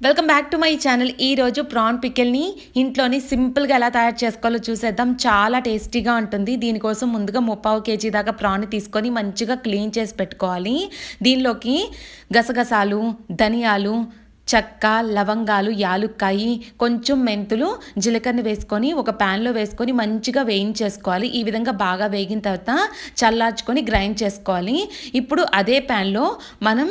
Welcome back to my channel ఈరోజు prawn పికిల్ని ఇంట్లోని సింపుల్గా ఎలా తయారు చేసుకోవాలో చూసేద్దాం. చాలా టేస్టీగా ఉంటుంది. దీనికోసం ముందుగా ముప్పావు కేజీ దాకా ప్రాన్ తీసుకొని మంచిగా క్లీన్ చేసి పెట్టుకోవాలి. దీనిలోకి గసగసాలు ధనియాలు చెక్క లవంగాలు యాలుక్కాయి కొంచెం మెంతులు జీలకర్ర వేసుకొని ఒక ప్యాన్లో వేసుకొని మంచిగా వేయించేసుకోవాలి. ఈ విధంగా బాగా వేగిన తర్వాత చల్లార్చుకొని గ్రైండ్ చేసుకోవాలి. ఇప్పుడు అదే ప్యాన్లో మనం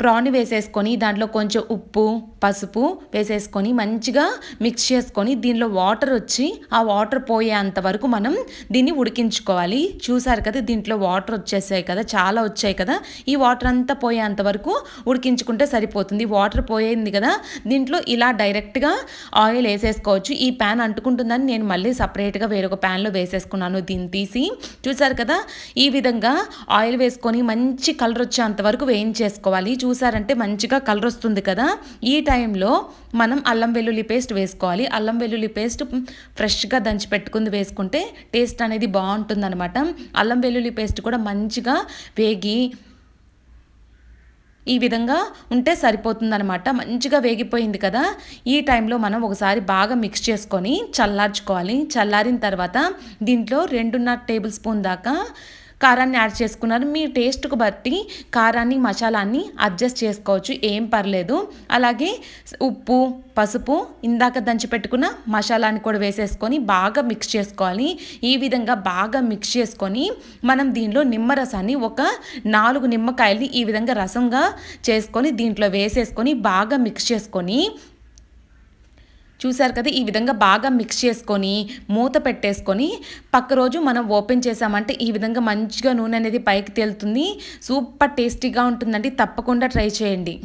ప్రాన్ వేసేసుకొని దాంట్లో కొంచెం ఉప్పు పసుపు వేసేసుకొని మంచిగా మిక్స్ చేసుకొని దీనిలో వాటర్ వచ్చి ఆ వాటర్ పోయేంత వరకు మనం దీన్ని ఉడికించుకోవాలి. చూసారు కదా దీంట్లో వాటర్ వచ్చేసాయి కదా చాలా వచ్చాయి కదా. ఈ వాటర్ అంతా పోయేంత వరకు ఉడికించుకుంటే సరిపోతుంది. వాటర్ పోయింది కదా దీంట్లో ఇలా డైరెక్ట్గా ఆయిల్ వేసేసుకోవచ్చు. ఈ ప్యాన్ అంటుకుంటుందని నేను మళ్ళీ సపరేట్గా వేరొక ప్యాన్లో వేసేసుకున్నాను దీన్ని తీసి. చూసారు కదా ఈ విధంగా ఆయిల్ వేసుకొని మంచి కలర్ వచ్చేంత వరకు వేయించేసుకోవాలి. చూసారంటే మంచిగా కలర్ వస్తుంది కదా. ఈ టైంలో మనం అల్లం వెల్లుల్లి పేస్ట్ వేసుకోవాలి. అల్లం వెల్లుల్లి పేస్ట్ ఫ్రెష్గా దంచి పెట్టుకుంది వేసుకుంటే టేస్ట్ అనేది బాగుంటుందన్నమాట. అల్లం వెల్లుల్లి పేస్ట్ కూడా మంచిగా వేగి ఈ విధంగా ఉంటే సరిపోతుందనమాట మంచిగా వేగిపోయింది కదా. ఈ టైంలో మనం ఒకసారి బాగా మిక్స్ చేసుకొని చల్లార్చుకోవాలి. చల్లారిన తర్వాత దీంట్లో రెండున్నర టేబుల్ స్పూన్ దాకా కారాన్ని యాడ్ చేసుకున్నారు. మీ టేస్ట్కు బట్టి కారాన్ని మసాలాన్ని అడ్జస్ట్ చేసుకోవచ్చు. ఏం పర్లేదు. అలాగే ఉప్పు పసుపు ఇందాక దంచి పెట్టుకున్న మసాలాని కూడా వేసేసుకొని బాగా మిక్స్ చేసుకోవాలి. ఈ విధంగా బాగా మిక్స్ చేసుకొని మనం దీనిలో నిమ్మరసాన్ని ఒక నాలుగు నిమ్మకాయల్ని ఈ విధంగా రసంగా చేసుకొని దీంట్లో వేసేసుకొని బాగా మిక్స్ చేసుకొని చూసారు కదా ఈ విధంగా బాగా మిక్స్ చేసుకొని మూత పెట్టేసుకొని పక్క రోజు మనం ఓపెన్ చేసామంటే ఈ విధంగా మంచిగా నూనె అనేది పైకి తేలుతుంది. సూపర్ టేస్టీగా ఉంటుందండి. తప్పకుండా ట్రై చేయండి.